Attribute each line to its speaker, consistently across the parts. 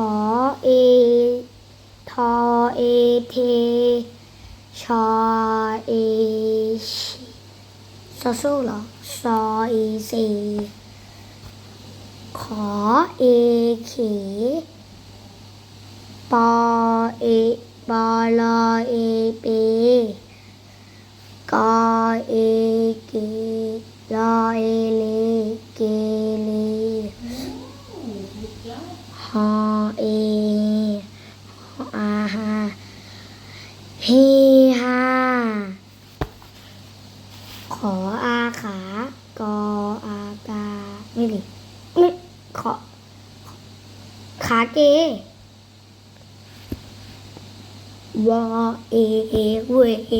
Speaker 1: อเอ ทอเอเท ชอเอชซอสู้หรอซอเอซขอเอเขปอเอปอลอเอเปกอเอเกลอเอเลเกล ฮอเอฮออาฮาเฮฮาขออาขากออากาไม่ดิไม่ขอขาเกวอเอเอเวเอ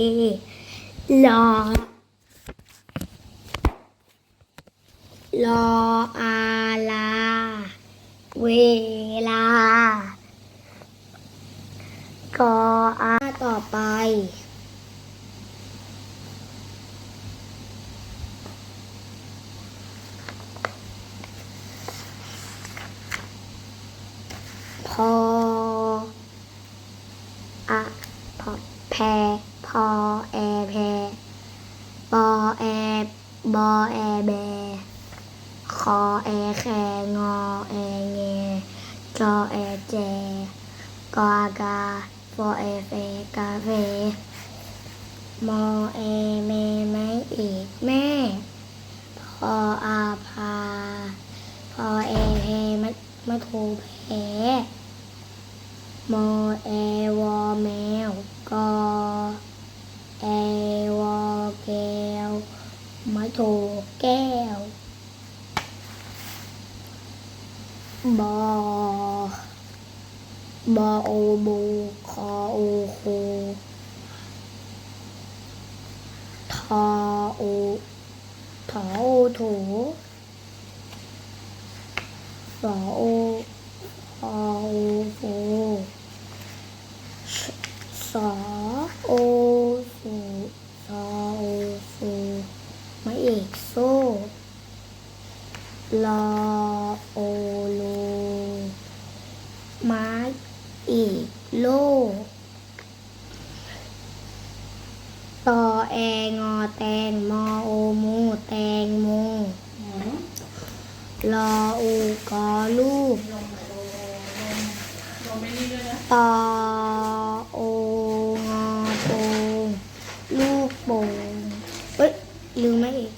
Speaker 1: ลอลออาลา เวลากออาต่อไป พออะพอแพรพอแอแพรปอแอบอแอแบคอแอแคงอแอ จอแอแจกอากาฟอแอแฟกาเฟมอแอแม่ไม้เอกแม่พออาพาพอแอแพมะมะโทแพมอแอวอแมวกอแอวอแก้วมะโทแก้วบอ บอโอบูคอโอโคทอโอถอโอโถสอโอฟอโอโฟสอโอสูสอโอสูไม่เอกโซลอโอโล โลตอแองอแตงมอโอมูแตงโมลออูกอลูกตอโองอโปงลูกโป่งเอ้ยลืมไหมอีก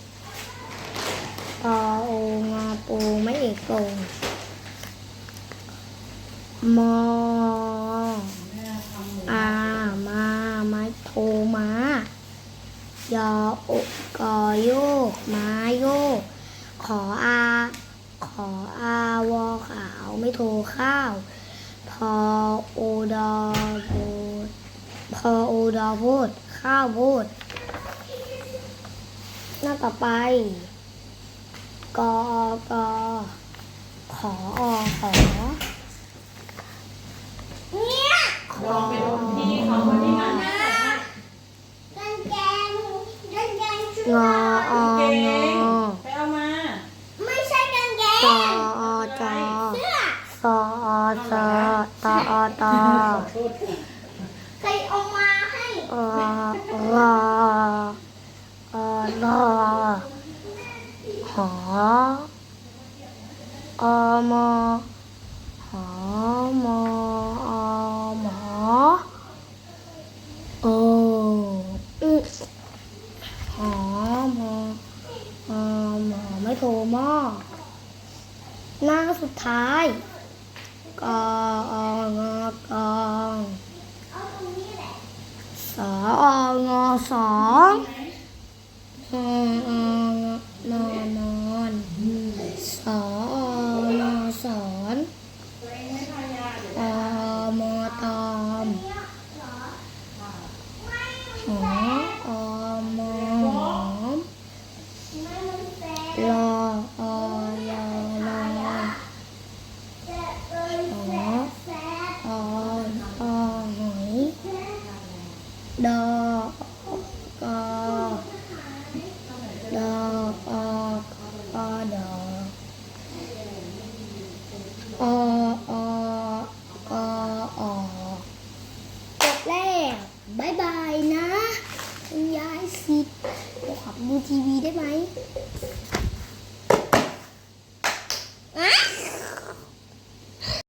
Speaker 1: ปอโองอปูไม่เอกโกงมออามา ไม้โทมายออกอโยกม้าโยก ขออา ขออาวอขาวไม่โทข้าว พอโอดอพูดพอโอดอพูดข้าวพูดหน้าต่อไป กอกอขออขอเนี่ยขอ
Speaker 2: ไปดูที่เขาวันนี้นะ
Speaker 3: กันแกงกันแก ง
Speaker 1: ง
Speaker 3: เชื่อ
Speaker 1: ออ
Speaker 2: เก่
Speaker 1: ง
Speaker 2: ง
Speaker 1: อ
Speaker 2: ไปเอามา
Speaker 3: ไม่ใช่กันแก
Speaker 1: จ
Speaker 3: ง
Speaker 1: ออจอ
Speaker 3: เสื้อ
Speaker 1: สออจอตออตอ
Speaker 3: ใครเอามาให้
Speaker 1: อรออรอหออมอหอมออหมอโออึหอมออหมอไม่โทร หม้อ หน้าสุดท้ายกองอกอง
Speaker 3: เอาตรงนี้แหละ
Speaker 1: สองอสองออนอนอนสออนอสอนอมอตอมหออมอหอม
Speaker 3: ไม่มันแฟ
Speaker 1: รอออยอรอ
Speaker 3: จะเอ้ยแฟแฟ
Speaker 1: ออนอหอย ดอกอดอกอกอดออออ บายบาย นะ คุณยายสิทธิ์ขอดูทีวีได้ไหม